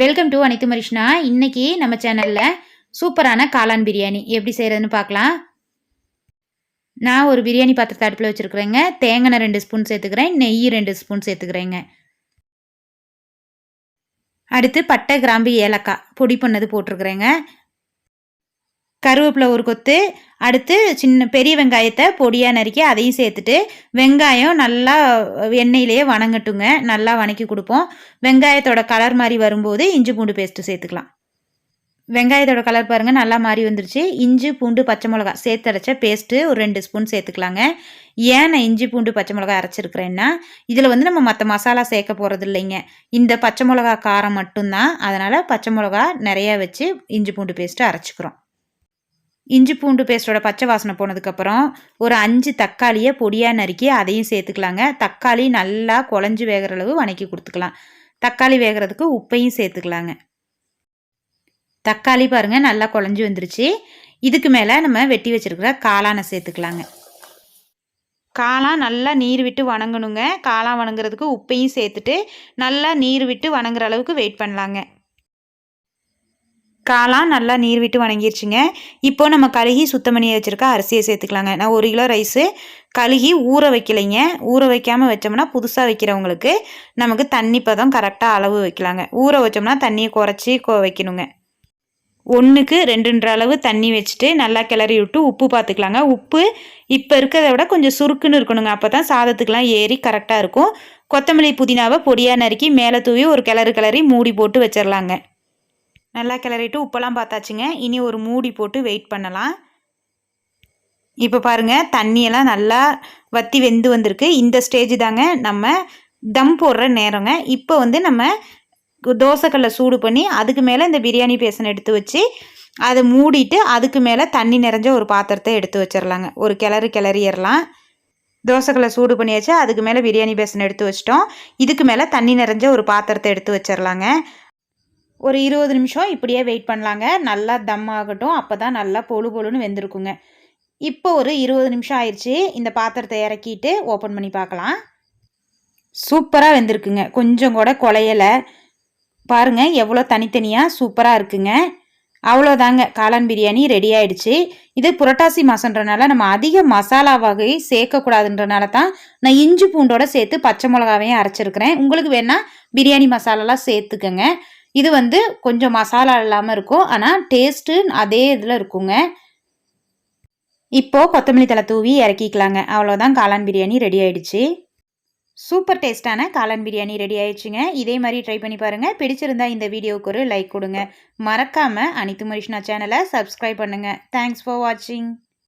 Welcome to அனைத்து மரிஷ்ணா இன்னைக்கு நம்ம சேனலில் சூப்பரான காளான் பிரியாணி எப்படி செய்கிறதுன்னு பார்க்கலாம். நான் ஒரு பிரியாணி பாத்திரத்தை அடுப்பில் வச்சுருக்குறேங்க. தேங்காய் ரெண்டு ஸ்பூன் சேர்த்துக்கிறேன். நெய் ரெண்டு ஸ்பூன் சேர்த்துக்கிறேங்க. அடுத்து பட்டை கிராம்பு ஏலக்காய் பொடி பண்ணது போட்டிருக்குறேங்க. கருவேப்பிலை ஒரு கொத்து அடுத்து சின்ன பெரிய வெங்காயத்தை பொடியாக நறுக்கி அதையும் சேர்த்துட்டு வெங்காயம் நல்லா எண்ணெயிலேயே வணங்கட்டுங்க. நல்லா வணக்கி கொடுப்போம். வெங்காயத்தோட கலர் மாதிரி வரும்போது இஞ்சி பூண்டு பேஸ்ட்டு சேர்த்துக்கலாம். வெங்காயத்தோட கலர் பாருங்கள் நல்லா மாறி வந்துருச்சு. இஞ்சி பூண்டு பச்சை மிளகா சேர்த்து அரைச்ச பேஸ்ட்டு ஒரு ரெண்டு ஸ்பூன் சேர்த்துக்கலாங்க. ஏன் நான் இஞ்சி பூண்டு பச்சை மிளகா அரைச்சிருக்கிறேன்னா இதில் வந்து நம்ம மற்ற மசாலா சேர்க்க போகிறது இல்லைங்க. இந்த பச்சை மிளகா காரம் மட்டும்தான். அதனால் பச்சை மிளகா நிறையா வச்சு இஞ்சி பூண்டு பேஸ்ட்டு அரைச்சிக்கிறோம். இஞ்சி பூண்டு பேஸ்ட்டோட பச்சை வாசனை போனதுக்கப்புறம் ஒரு அஞ்சு தக்காளியை பொடியாக நறுக்கி அதையும் சேர்த்துக்கலாங்க. தக்காளி நல்லா குழஞ்சி வேகிற அளவு வணக்கி கொடுத்துக்கலாம். தக்காளி வேகிறதுக்கு உப்பையும் சேர்த்துக்கலாங்க. தக்காளி பாருங்கள் நல்லா குழஞ்சி வந்துருச்சு. இதுக்கு மேலே நம்ம வெட்டி வச்சுருக்கிற காளானை சேர்த்துக்கலாங்க. காளான் நல்லா நீர் விட்டு வணங்கணுங்க. காளான் வணங்குறதுக்கு உப்பையும் சேர்த்துட்டு நல்லா நீர் விட்டு வணங்குற அளவுக்கு வெயிட் பண்ணலாங்க. காளான் நல்லா நீர் விட்டு வணங்கிருச்சுங்க. இப்போ நம்ம கழுகி சுத்தம் பண்ணி வச்சுருக்க அரிசியை சேர்த்துக்கலாங்க. நான் ஒரு கிலோ ரைஸு கழுகி ஊற வைக்கலைங்க. ஊற வைக்காமல் வச்சோம்னா புதுசாக வைக்கிறவங்களுக்கு நமக்கு தண்ணி பதம் கரெக்டாக அளவு வைக்கலாங்க. ஊற வச்சோம்னா தண்ணியை குறைச்சி வைக்கணுங்க. ஒன்றுக்கு ரெண்டுன்ற அளவு தண்ணி வச்சுட்டு நல்லா கிளறி விட்டு உப்பு பார்த்துக்கலாங்க உப்பு இப்போ இருக்கிறத விட கொஞ்சம் சுருக்குன்னு இருக்கணுங்க. அப்போ தான் சாதத்துக்கெலாம் ஏறி கரெக்டாக இருக்கும். கொத்தமல்லி புதினாவை பொடியாக நறுக்கி மேலே தூவி ஒரு கிளறு கிளறி மூடி போட்டு வச்சிடலாங்க நல்லா கிளறிட்டு உப்பெல்லாம் பார்த்தாச்சுங்க. இனி ஒரு மூடி போட்டு வெயிட் பண்ணலாம். இப்போ பாருங்கள் தண்ணியெல்லாம் நல்லா வற்றி வெந்து வந்திருக்கு. இந்த ஸ்டேஜ் தாங்க நம்ம தம் போடுற நேரங்க. இப்போ வந்து நம்ம தோசைக்கல்லை சூடு பண்ணி அதுக்கு மேலே இந்த பிரியாணி பேசன் எடுத்து வச்சு அதை மூடிட்டு அதுக்கு மேலே தண்ணி நிறைஞ்ச ஒரு பாத்திரத்தை எடுத்து வச்சிடலாங்க ஒரு கிளறு கிளறிடலாம் தோசைக்கல்லை சூடு பண்ணியாச்சு அதுக்கு மேலே பிரியாணி பேசன் எடுத்து வச்சிட்டோம். இதுக்கு மேலே தண்ணி நிறைஞ்ச ஒரு பாத்திரத்தை எடுத்து வச்சிடலாங்க ஒரு இருபது நிமிஷம் இப்படியே வெயிட் பண்ணலாங்க. நல்லா தம் ஆகட்டும். அப்போ தான் நல்லா பொழு பொழுன்னு வெந்திருக்குங்க. இப்போ ஒரு இருபது நிமிஷம் ஆயிடுச்சு. இந்த பாத்திரத்தை இறக்கிட்டு ஓப்பன் பண்ணி பார்க்கலாம். சூப்பராக வெந்திருக்குங்க. கொஞ்சம் கூட குலையலை பாருங்கள் எவ்வளோ தனித்தனியாக சூப்பராக இருக்குங்க. அவ்வளோதாங்க காளான் பிரியாணி ரெடி ஆயிடுச்சு. இது புரட்டாசி மாதன்றனால நம்ம அதிக மசாலா வகை சேர்க்கக்கூடாதுன்றனால தான் நான் இஞ்சி பூண்டோட சேர்த்து பச்சை மிளகாவையும் அரைச்சிருக்கிறேன். உங்களுக்கு வேணால் பிரியாணி மசாலாலாம் சேர்த்துக்கங்க. இது வந்து கொஞ்சம் மசாலா இல்லாமல் இருக்கும். ஆனால் டேஸ்ட்டு அதே இதில் இருக்குங்க. இப்போது கொத்தமல்லி தலை தூவி இறக்கிக்கலாங்க. அவ்வளோதான் காளான் பிரியாணி ரெடி ஆயிடுச்சு. சூப்பர் டேஸ்டான காளான் பிரியாணி ரெடி ஆயிடுச்சுங்க. இதே மாதிரி ட்ரை பண்ணி பாருங்கள் பிடிச்சிருந்தா இந்த வீடியோவுக்கு ஒரு லைக் கொடுங்க. மறக்காமல் அனித்து மரிஷ்னா சேனலை சப்ஸ்கிரைப் பண்ணுங்கள் தேங்க்ஸ் ஃபார் வாட்சிங்